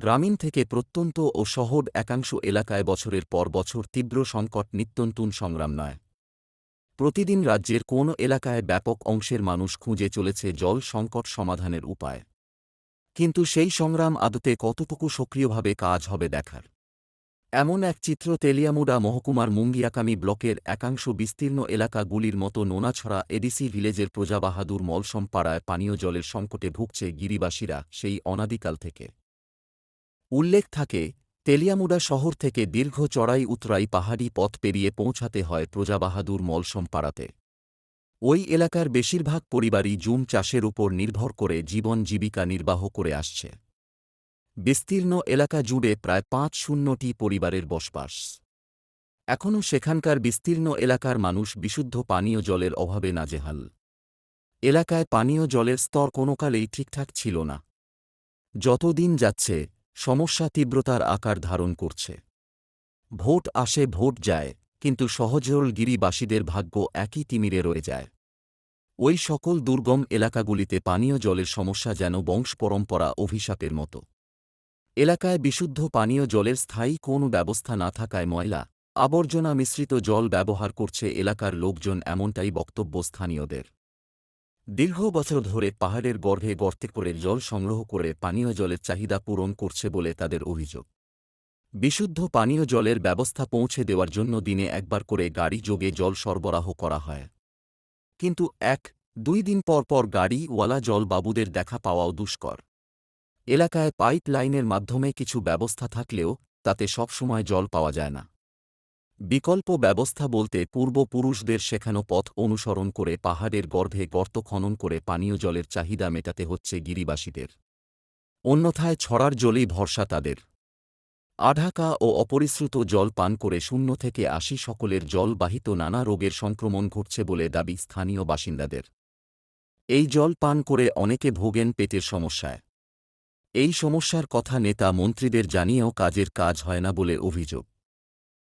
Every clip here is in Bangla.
গ্রামীণ থেকে প্রত্যন্ত ও শহর একাংশ এলাকায় বছরের পর বছর তীব্র সংকট নিত্যন্তুন সংগ্রাম নয়। প্রতিদিন রাজ্যের কোন এলাকায় ব্যাপক অংশের মানুষ খুঁজে চলেছে জল সংকট সমাধানের উপায়। কিন্তু সেই সংগ্রাম আদতে কতটুকু সক্রিয়ভাবে কাজ হবে দেখার। এমন এক চিত্র তেলিয়ামুড়া মহকুমার মুঙ্গিয়াকামি ব্লকের একাংশ বিস্তীর্ণ এলাকাগুলির মতো নোনাছড়া এডিসি ভিলেজের প্রজাবাহাদুর মলসম পাড়ায় পানীয় জলের সংকটে ভুগছে গিরিবাসীরা সেই অনাদিকাল থেকে। উল্লেখ থাকে, তেলিয়ামুড়া শহর থেকে দীর্ঘ চড়াই উতরাই পাহাড়ি পথ পেরিয়ে পৌঁছাতে হয় প্রজাবাহাদুর মলসম পাড়াতে ওই এলাকার বেশিরভাগ পরিবারই জুম চাষের উপর নির্ভর করে জীবন জীবিকা নির্বাহ করে আসছে। বিস্তীর্ণ এলাকা জুড়ে প্রায় পাঁচ শূন্যটি পরিবারের বসবাস। এখনও সেখানকার বিস্তীর্ণ এলাকার মানুষ বিশুদ্ধ পানীয় জলের অভাবে নাজেহাল। এলাকায় পানীয় জলের স্তর কোনোকালেই ঠিকঠাক ছিল না। যতদিন যাচ্ছে সমস্যা তীব্রতার আকার ধারণ করছে। ভোট আসে, ভোট যায়, কিন্তু সহজরল গিরিবাসীদের ভাগ্য একই তিমিরে রয়ে যায়। ওই সকল দুর্গম এলাকাগুলিতে পানীয় জলের সমস্যা যেন বংশ পরম্পরা অভিশাপের মতো। এলাকায় বিশুদ্ধ পানীয় জলের স্থায়ী কোনো ব্যবস্থা না থাকায় ময়লা, আবর্জনা মিশ্রিত জল ব্যবহার করছে এলাকার লোকজন, এমনটাই বক্তব্য স্থানীয়দের। দীর্ঘ বছর ধরে পাহাড়ের গর্ভে গর্তে করে জল সংগ্রহ করে পানীয় জলের চাহিদা পূরণ করছে বলে তাদের অভিযোগ। বিশুদ্ধ পানীয় জলের ব্যবস্থা পৌঁছে দেওয়ার জন্য দিনে একবার করে গাড়ি যোগে জল সরবরাহ করা হয়। কিন্তু এক, দুই দিন পর পর গাড়িওয়ালা জলবাবুদের দেখা পাওয়াও দুষ্কর। এলাকায় পাইপ লাইনের মাধ্যমে কিছু ব্যবস্থা থাকলেও তাতে সবসময় জল পাওয়া যায় না। বিকল্প ব্যবস্থা বলতে পূর্বপুরুষদের শেখানো পথ অনুসরণ করে পাহাড়ের গর্ভে গর্ত খনন করে পানীয় জলের চাহিদা মেটাতে হচ্ছে গিরিবাসীদের। অন্যথায় ছড়ার জলই ভরসা তাদের। আঢাকা ও অপরিশ্রুত জল পান করে শূন্য থেকে আশি সকলের জলবাহিত নানা রোগের সংক্রমণ ঘটছে বলে দাবি স্থানীয় বাসিন্দাদের। এই জল পান করে অনেকে ভোগেন পেটের সমস্যায়। এই সমস্যার কথা নেতা মন্ত্রীদের জানিয়েও কাজের কাজ হয় না বলে অভিযোগ।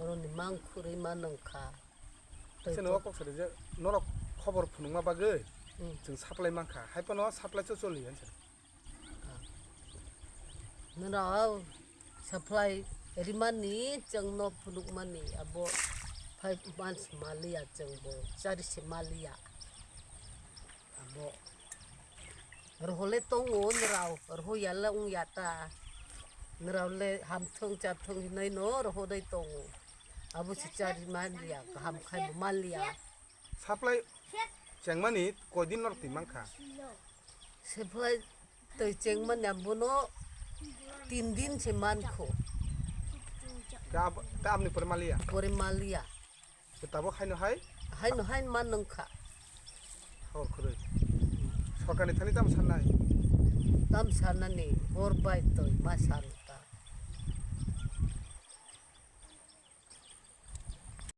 Oroni mangkuri manangka. Sino kok sore je norok khobor phunungma bage. Jeng supply mangka. Hai pa no supply cho choli yan sir. Nara supply rimani jeng no phunungmani abo five months malia jeng bo chari se malia. Abo Rhole tong on rau, rho yalla ung yata. เราเลยทำทงจับทงในโนเราได้ตรง अब सिचारी मान लिया हम खाई मान लिया সাপ্লাই চেংমানি কয়দিন নর তিন মাংখা से फिर तो चेंग मन या बोनो तीन दिन से मान खो তা আপ- তা আপনি পরে মালিয়া करे मान लिया তো তাবো খাইনো হাই हाय न हाय मान नंखा হর করে সরকারি থানি তাম সান্নাই तम साना ने और बाय तो मा सारो